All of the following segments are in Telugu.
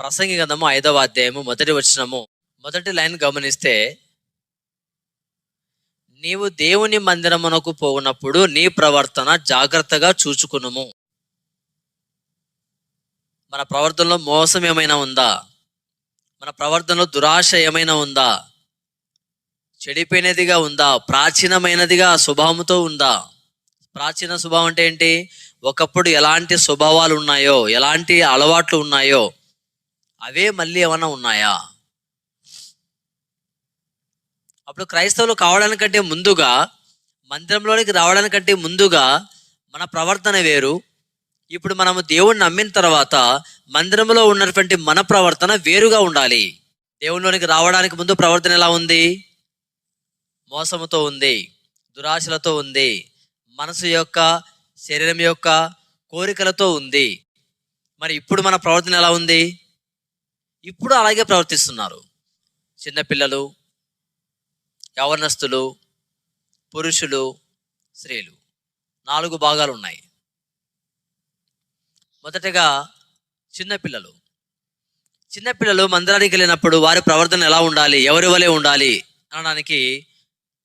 ప్రసంగి గంధము ఐదవ అధ్యాయము మొదటి వచనము. మొదటి లైన్ గమనిస్తే నీవు దేవుని మందిరమునకు పోవునప్పుడు నీ ప్రవర్తన జాగ్రత్తగా చూచుకునుము. మన ప్రవర్తనలో మోసం ఏమైనా ఉందా? మన ప్రవర్తనలో దురాశ ఏమైనా ఉందా? చెడిపోయినదిగా ఉందా? ప్రాచీనమైనదిగా స్వభావంతో ఉందా? ప్రాచీన స్వభావం అంటే ఏంటి? ఒకప్పుడు ఎలాంటి స్వభావాలు ఉన్నాయో ఎలాంటి అలవాట్లు ఉన్నాయో అవే మళ్ళీ ఏమైనా ఉన్నాయా? అప్పుడు క్రైస్తవులు కావడానికంటే ముందుగా మందిరంలోనికి రావడానికంటే ముందుగా మన ప్రవర్తన వేరు. ఇప్పుడు మనము దేవుణ్ణి నమ్మిన తర్వాత మందిరంలో ఉన్నటువంటి మన ప్రవర్తన వేరుగా ఉండాలి. దేవునిలోనికి రావడానికి ముందు ప్రవర్తన ఎలా ఉంది? మోసముతో ఉంది దురాశలతో ఉంది మనసు యొక్క శరీరం యొక్క కోరికలతో ఉంది. మరి ఇప్పుడు మన ప్రవర్తన ఎలా ఉంది? ఇప్పుడు అలాగే ప్రవర్తిస్తున్నారు. చిన్నపిల్లలు యవనస్తులు పురుషులు స్త్రీలు. నాలుగు భాగాలు ఉన్నాయి. మొదటగా చిన్నపిల్లలు చిన్నపిల్లలు మందిరానికి వెళ్ళినప్పుడు వారి ప్రవర్తన ఎలా ఉండాలి ఎవరి వలె ఉండాలి అనడానికి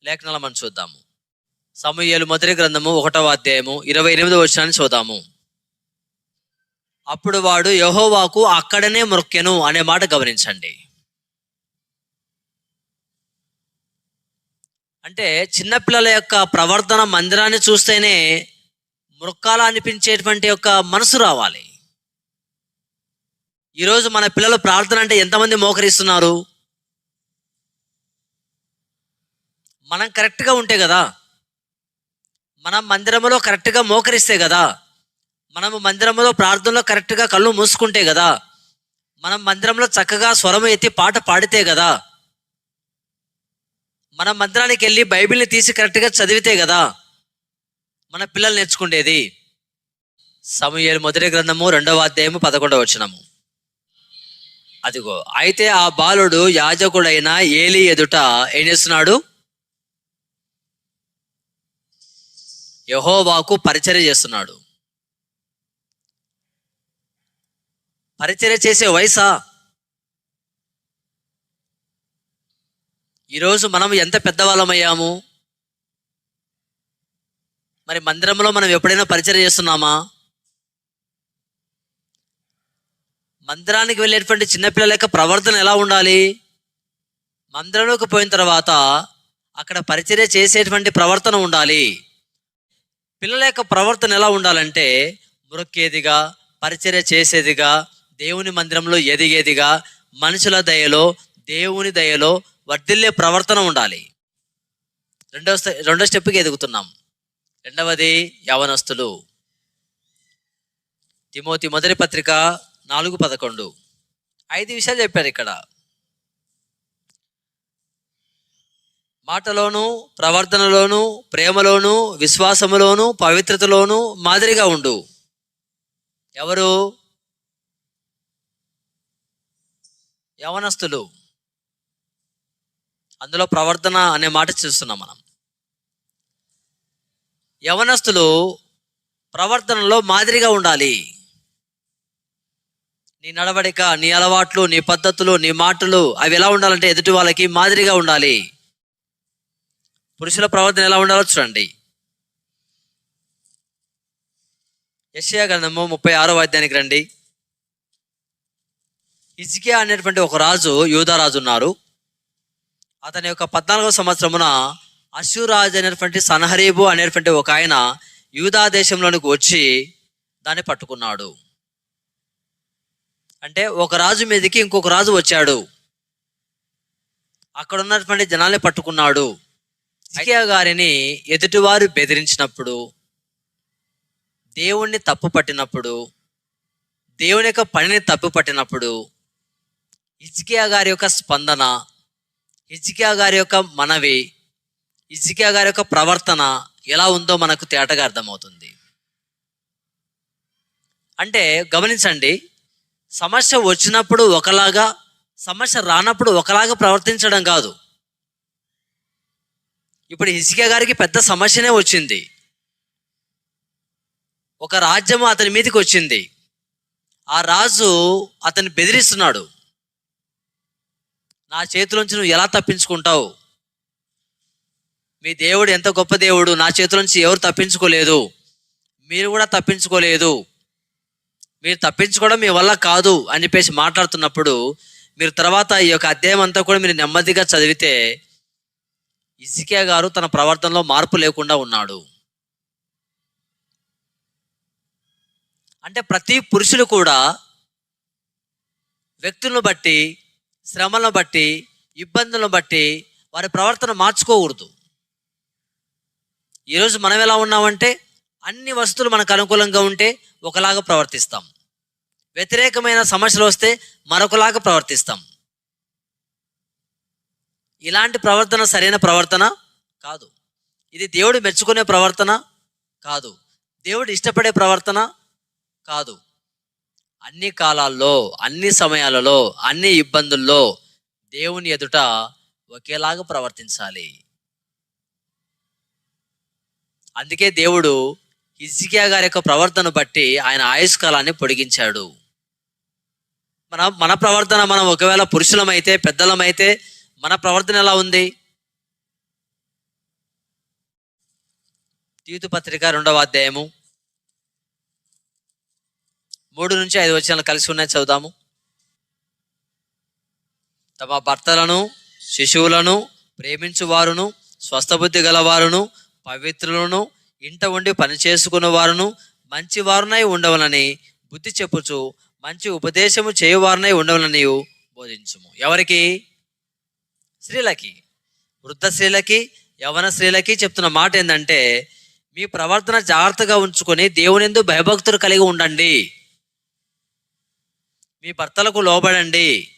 లేఖనాలు మనం చూద్దాము. సమూహలు మొదటి గ్రంథము ఒకటవ అధ్యాయము ఇరవై ఎనిమిదవ వచ్చాన్ని చూద్దాము. అప్పుడు వాడు యహోవాకు అక్కడనే మొక్కెను అనే మాట గమనించండి. అంటే చిన్నపిల్లల యొక్క ప్రవర్తన మందిరాన్ని చూస్తేనే మృక్కాల అనిపించేటువంటి యొక్క మనసు రావాలి. ఈరోజు మన పిల్లలు ప్రార్థన అంటే ఎంతమంది మోకరిస్తున్నారు? మనం కరెక్ట్గా ఉంటే కదా? మనం మందిరంలో కరెక్ట్గా మోకరిస్తే కదా? మనము మందిరంలో ప్రార్థనలో కరెక్ట్గా కళ్ళు మూసుకుంటే కదా మనం మందిరంలో చక్కగా స్వరం ఎత్తి పాట పాడితే కదా మనం మందిరానికి వెళ్ళి బైబిల్ని తీసి కరెక్ట్గా చదివితే కదా మన పిల్లలు నేర్చుకుండేది. సమూహలు మొదటి గ్రంథము రెండవ అధ్యాయము పదకొండవ వచనము. అదిగో అయితే ఆ బాలుడు యాజకుడైన ఏలి ఎదుట ఏం చేస్తున్నాడు? యహోవాకు పరిచర్య చేస్తున్నాడు. పరిచర్య చేసే వయసా? ఈరోజు మనం ఎంత పెద్దవాళ్ళమయ్యాము? మరి మందిరంలో మనం ఎప్పుడైనా పరిచయం చేస్తున్నామా? మందిరానికి వెళ్ళేటువంటి చిన్నపిల్లల యొక్క ప్రవర్తన ఎలా ఉండాలి? మందిరంలోకి పోయిన తర్వాత అక్కడ పరిచర్య చేసేటువంటి ప్రవర్తన ఉండాలి. పిల్లల యొక్క ప్రవర్తన ఎలా ఉండాలంటే మురొక్కేదిగా పరిచర్య చేసేదిగా దేవుని మందిరంలో ఎదిగేదిగా మనుషుల దయలో దేవుని దయలో వర్ధిల్లే ప్రవర్తన ఉండాలి. రెండో రెండో స్టెప్కి ఎదుగుతున్నాం. రెండవది యవనస్తులు. తిమోతి మొదటి పత్రిక నాలుగు పదకొండు. ఐదు విషయాలు చెప్పారు ఇక్కడ. మాటలోను ప్రవర్తనలోను ప్రేమలోను విశ్వాసములోను పవిత్రతలోను మాదిరిగా ఉండు. ఎవరు? యవనస్తులు. అందులో ప్రవర్తన అనే మాట చూస్తున్నాం మనం. యవనస్తులు ప్రవర్తనలో మాదిరిగా ఉండాలి. నీ నడవడిక నీ అలవాట్లు నీ పద్ధతులు నీ మాటలు అవి ఎలా ఉండాలంటే ఎదుటి వాళ్ళకి మాదిరిగా ఉండాలి. పురుషుల ప్రవర్తన ఎలా ఉండాలో చూడండి. యెషయా గ్రంథము ముప్పై ఆరో అధ్యాయానికి రండి. ఇజికియా అనేటువంటి ఒక రాజు యూదా రాజు ఉన్నారు. అతని యొక్క పద్నాలుగవ సంవత్సరమున అశ్వరాజు అనేటువంటి సన్హరీబు అనేటువంటి ఒక ఆయన యూదా దేశంలోనికి వచ్చి దాన్ని పట్టుకున్నాడు. అంటే ఒక రాజు మీదకి ఇంకొక రాజు వచ్చాడు. అక్కడ ఉన్నటువంటి జనాల్ని పట్టుకున్నాడు. ఇజికియా గారిని ఎదుటివారు బెదిరించినప్పుడు దేవుణ్ణి తప్పు పట్టినప్పుడు దేవుని యొక్క పనిని తప్పు పట్టినప్పుడు హిజ్కియా గారి యొక్క స్పందన హిజ్కియా గారి యొక్క మనవి హిజ్కియా గారి యొక్క ప్రవర్తన ఎలా ఉందో మనకు తేటగా అర్థమవుతుంది. అంటే గమనించండి సమస్య వచ్చినప్పుడు ఒకలాగా సమస్య రానప్పుడు ఒకలాగా ప్రవర్తించడం కాదు. ఇప్పుడు హిజ్కియా గారికి పెద్ద సమస్యనే వచ్చింది. ఒక రాజ్యము అతని మీదకి వచ్చింది. ఆ రాజు అతన్ని బెదిరిస్తున్నాడు. నా చేతిలోంచి నువ్వు ఎలా తప్పించుకుంటావు? మీ దేవుడు ఎంత గొప్ప దేవుడు నా చేతిలోంచి ఎవరు తప్పించుకోలేదు? మీరు కూడా తప్పించుకోలేదు. మీరు తప్పించుకోవడం మీ వల్ల కాదు అని చెప్పేసి మాట్లాడుతున్నప్పుడు మీరు తర్వాత ఈ యొక్క అధ్యాయం అంతా కూడా మీరు నెమ్మదిగా చదివితే ఇసికే గారు తన ప్రవర్తనలో మార్పు లేకుండా ఉన్నాడు. అంటే ప్రతి పురుషులు కూడా వ్యక్తులను బట్టి శ్రమలను బట్టి ఇబ్బందులను బట్టి వారి ప్రవర్తన మార్చుకోకూడదు. ఈరోజు మనం ఎలా ఉన్నామంటే అన్ని వస్తువులు మనకు అనుకూలంగా ఉంటే ఒకలాగా ప్రవర్తిస్తాం. వ్యతిరేకమైన సమస్యలు వస్తే మరొకలాగా ప్రవర్తిస్తాం. ఇలాంటి ప్రవర్తన సరైన ప్రవర్తన కాదు. ఇది దేవుడు మెచ్చుకునే ప్రవర్తన కాదు. దేవుడు ఇష్టపడే ప్రవర్తన కాదు. అన్ని కాలాల్లో అన్ని సమయాలలో అన్ని ఇబ్బందుల్లో దేవుని ఎదుట ఒకేలాగా ప్రవర్తించాలి. అందుకే దేవుడు హిజ్కియా గారి యొక్క ప్రవర్తన బట్టి ఆయన ఆయుష్కాలాన్ని పొడిగించాడు. మన మన ప్రవర్తన మనం ఒకవేళ పురుషులమైతే పెద్దలమైతే మన ప్రవర్తన ఎలా ఉంది? తీతు పత్రిక రెండవ అధ్యాయము మూడు నుంచి ఐదు వచనాలు కలిసి ఉన్నాయి చదువుదాము. తమ భర్తలను శిశువులను ప్రేమించువారును స్వస్థబుద్ధి గలవారును పవిత్రులను ఇంట ఉండి పని చేసుకున్న వారును మంచి వారునై ఉండవలని బుద్ధి చెప్పుచు మంచి ఉపదేశము చేయువారునై ఉండవలని బోధించుము. ఎవరికి? స్త్రీలకి. వృద్ధ స్త్రీలకి యవన స్త్రీలకి చెప్తున్న మాట ఏంటంటే మీ ప్రవర్తన జాగ్రత్తగా ఉంచుకొని దేవునిందు భయభక్తులు కలిగి ఉండండి. మీ భర్తలకు లోబడండి.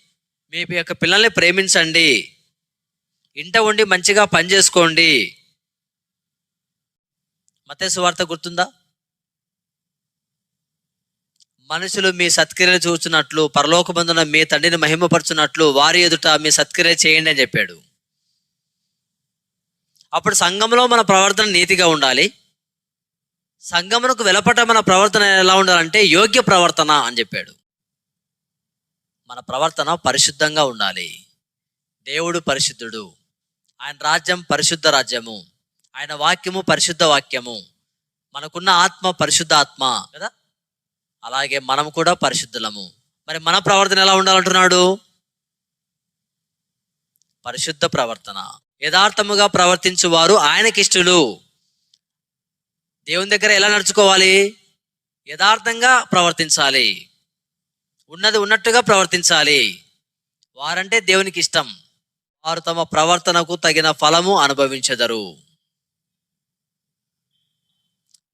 మీ యొక్క పిల్లల్ని ప్రేమించండి. ఇంట ఉండి మంచిగా పని చేసుకోండి. మతేసు వార్త గుర్తుందా? మనుషులు మీ సత్క్రియలు చూస్తున్నట్లు పరలోకమందున మీ తండ్రిని మహిమపరచున్నట్లు వారి ఎదుట మీ సత్క్రియ చేయండి అని చెప్పాడు. అప్పుడు సంఘంలో మన ప్రవర్తన నీతిగా ఉండాలి. సంఘమునకు వెలపట మన ప్రవర్తన ఎలా ఉండాలంటే యోగ్య ప్రవర్తన అని చెప్పాడు. మన ప్రవర్తన పరిశుద్ధంగా ఉండాలి. దేవుడు పరిశుద్ధుడు. ఆయన రాజ్యం పరిశుద్ధ రాజ్యము. ఆయన వాక్యము పరిశుద్ధ వాక్యము. మనకున్న ఆత్మ పరిశుద్ధ ఆత్మ కదా? అలాగే మనం కూడా పరిశుద్ధులము. మరి మన ప్రవర్తన ఎలా ఉండాలంటున్నాడు? పరిశుద్ధ ప్రవర్తన. యథార్థముగా ప్రవర్తించు వారు ఆయనకిష్టులు. దేవుని దగ్గర ఎలా నడుచుకోవాలి? యథార్థంగా ప్రవర్తించాలి. ఉన్నది ఉన్నట్టుగా ప్రవర్తించాలి. వారంటే దేవునికి ఇష్టం. వారు తమ ప్రవర్తనకు తగిన ఫలము అనుభవించదరు.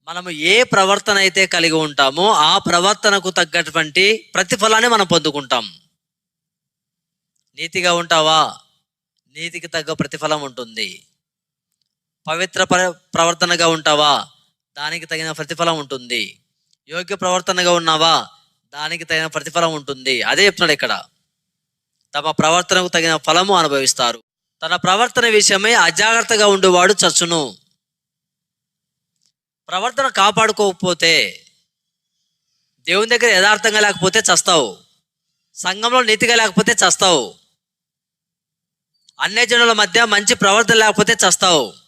మనము ఏ ప్రవర్తన అయితే కలిగి ఉంటామో ఆ ప్రవర్తనకు తగ్గటువంటి ప్రతిఫలాన్ని మనం పొందుకుంటాం. నీతిగా ఉంటావా? నీతికి తగ్గ ప్రతిఫలం ఉంటుంది. పవిత్ర ప్ర- ప్రవర్తనగా ఉంటావా? దానికి తగిన ప్రతిఫలం ఉంటుంది. యోగ్య ప్రవర్తనగా ఉన్నావా? దానికి తగిన ప్రతిఫలం ఉంటుంది. అదే చెప్తున్నాడు ఇక్కడ. తమ ప్రవర్తనకు తగిన ఫలము అనుభవిస్తారు. తన ప్రవర్తన విషయమై అజాగ్రత్తగా ఉండేవాడు చచ్చును. ప్రవర్తన కాపాడుకోకపోతే దేవుని దగ్గర యథార్థంగా లేకపోతే చస్తావు. సంఘంలో నీతిగా లేకపోతే చస్తావు. అన్య జనుల మధ్య మంచి ప్రవర్తన లేకపోతే చస్తావు.